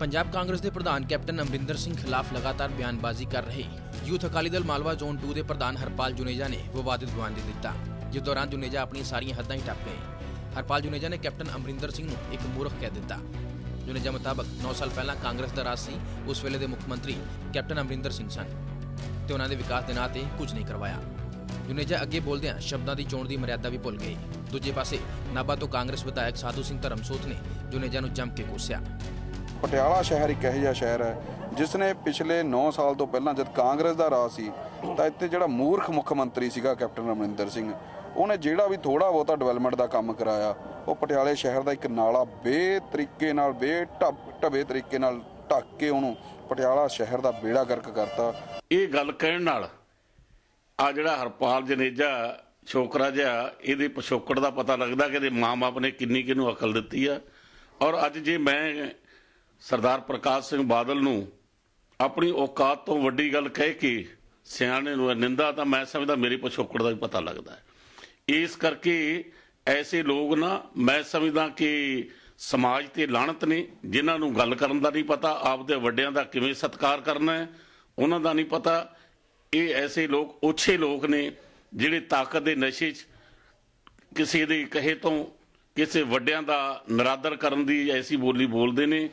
ਪੰਜਾਬ ਕਾਂਗਰਸ ਦੇ ਪ੍ਰਧਾਨ ਕੈਪਟਨ ਅਮਰਿੰਦਰ ਸਿੰਘ ਖਿਲਾਫ ਲਗਾਤਾਰ ਬਿਆਨਬਾਜ਼ੀ ਕਰ ਰਹੇ ਯੂਥ ਅਕਾਲੀ ਦਲ ਮਾਲਵਾ ਜ਼ੋਨ 2 ਦੇ ਪ੍ਰਧਾਨ ਹਰਪਾਲ ਜੁਨੇਜਾ ਨੇ ਵਿਵਾਦਿਤ ਬਿਆਨ ਦੇ ਦਿੱਤਾ, ਜਿਸ ਦੌਰਾਨ ਜੁਨੇਜਾ ਆਪਣੀਆਂ ਸਾਰੀਆਂ ਹੱਦਾਂ ਹੀ ਟੱਪ ਗਏ। ਹਰਪਾਲ ਜੁਨੇਜਾ ਨੇ ਕੈਪਟਨ ਅਮਰਿੰਦਰ ਸਿੰਘ ਨੂੰ ਇੱਕ ਮੂਰਖ ਕਹਿ ਦਿੱਤਾ। ਜੁਨੇਜਾ ਮੁਤਾਬਕ 9 ਸਾਲ ਪਹਿਲਾਂ ਕਾਂਗਰਸ ਦਾ ਰਾਜ ਸੀ, ਉਸ ਵੇਲੇ ਦੇ ਮੁੱਖ ਮੰਤਰੀ ਕੈਪਟਨ ਅਮਰਿੰਦਰ ਸਿੰਘ ਸਨ, ਤੇ ਉਹਨਾਂ ਦੇ ਵਿਕਾਸ ਦੇ ਨਾਂ ਤੇ ਕੁਝ ਨਹੀਂ ਕਰਵਾਇਆ। ਜੁਨੇਜਾ ਅੱਗੇ ਬੋਲਦਿਆਂ ਸ਼ਬਦਾਂ ਦੀ ਚੋਣ ਦੀ ਮਰਿਆਦਾ ਵੀ ਭੁੱਲ ਗਏ। ਦੂਜੇ ਪਾਸੇ ਨਾਭਾ ਤੋਂ ਕਾਂਗਰਸ ਵਿਧਾਇਕ ਸਾਧੂ ਸਿੰਘ ਧਰਮਸੋਤ ਨੇ ਜੁਨੇਜਾ ਨੂੰ ਜੰਮ ਕੇ ਕੋਸਿਆ। ਪਟਿਆਲਾ ਸ਼ਹਿਰ ਇੱਕ ਇਹੋ ਜਿਹਾ ਸ਼ਹਿਰ ਹੈ ਜਿਸ ਨੇ ਪਿਛਲੇ 9 ਸਾਲ ਤੋਂ ਪਹਿਲਾਂ ਜਦ ਕਾਂਗਰਸ ਦਾ ਰਾਜ ਸੀ, ਤਾਂ ਇੱਥੇ ਜਿਹੜਾ ਮੂਰਖ ਮੁੱਖ ਮੰਤਰੀ ਸੀਗਾ ਕੈਪਟਨ ਅਮਰਿੰਦਰ ਸਿੰਘ, ਉਹਨੇ ਜਿਹੜਾ ਵੀ ਥੋੜਾ ਬਹੁਤਾ ਡਿਵੈਲਪਮੈਂਟ ਦਾ ਕੰਮ ਕਰਾਇਆ, ਉਹ ਪਟਿਆਲੇ ਸ਼ਹਿਰ ਦਾ ਇੱਕ ਨਾਲਾ ਬੇ ਤਰੀਕੇ ਨਾਲ ਬੇ ਢੱਬੇ ਤਰੀਕੇ ਨਾਲ ਢੱਕ ਕੇ ਉਹਨੂੰ ਪਟਿਆਲਾ ਸ਼ਹਿਰ ਦਾ ਬੇੜਾ ਗਰਕ ਕਰਤਾ। ਇਹ ਗੱਲ ਕਹਿਣ ਨਾਲ ਆ ਜਿਹੜਾ ਹਰਪਾਲ ਜਨੇਜਾ ਛੋਕਰਾ ਜਿਹਾ ਇਹਦੇ ਪਿਛੋਕੜ ਦਾ ਪਤਾ ਲੱਗਦਾ ਕਿ ਇਹਦੇ ਮਾਂ-ਬਾਪ ਨੇ ਕਿੰਨੀ ਕਿਹਨੂੰ ਅਕਲ ਦਿੱਤੀ ਆ। ਔਰ ਅੱਜ ਜੇ ਮੈਂ ਸਰਦਾਰ ਪ੍ਰਕਾਸ਼ ਸਿੰਘ ਬਾਦਲ ਨੂੰ ਆਪਣੀ ਔਕਾਤ ਤੋਂ ਵੱਡੀ ਗੱਲ ਕਹਿ ਕੇ ਸਿਆਣੇ ਨੂੰ ਨਿੰਦਾ ਤਾਂ ਮੈਂ ਸਮਝਦਾ, ਮੇਰੇ ਪਿਛੋਕੜ ਦਾ ਵੀ ਪਤਾ ਲੱਗਦਾ ਹੈ। ਇਸ ਕਰਕੇ ਐਸੇ ਲੋਕ ਨਾ, ਮੈਂ ਸਮਝਦਾ ਕਿ ਸਮਾਜ ਤੇ ਲਾਣਤ ਨੇ, ਜਿਨ੍ਹਾਂ ਨੂੰ ਗੱਲ ਕਰਨ ਦਾ ਨਹੀਂ ਪਤਾ, ਆਪਦੇ ਵੱਡਿਆਂ ਦਾ ਕਿਵੇਂ ਸਤਿਕਾਰ ਕਰਨਾ ਹੈ, ਉਹਨਾਂ ਦਾ ਨਹੀਂ ਪਤਾ। ਇਹ ਐਸੇ ਲੋਕ ਓਛੇ ਲੋਕ ਨੇ, ਜਿਹੜੇ ਤਾਕਤ ਦੇ ਨਸ਼ੇ 'ਚ ਕਿਸੇ ਦੇ ਕਹੇ ਤੋਂ ਕਿਸੇ ਵੱਡਿਆਂ ਦਾ ਨਰਾਦਰ ਕਰਨ ਦੀ ਐਸੀ ਬੋਲੀ ਬੋਲਦੇ ਨੇ।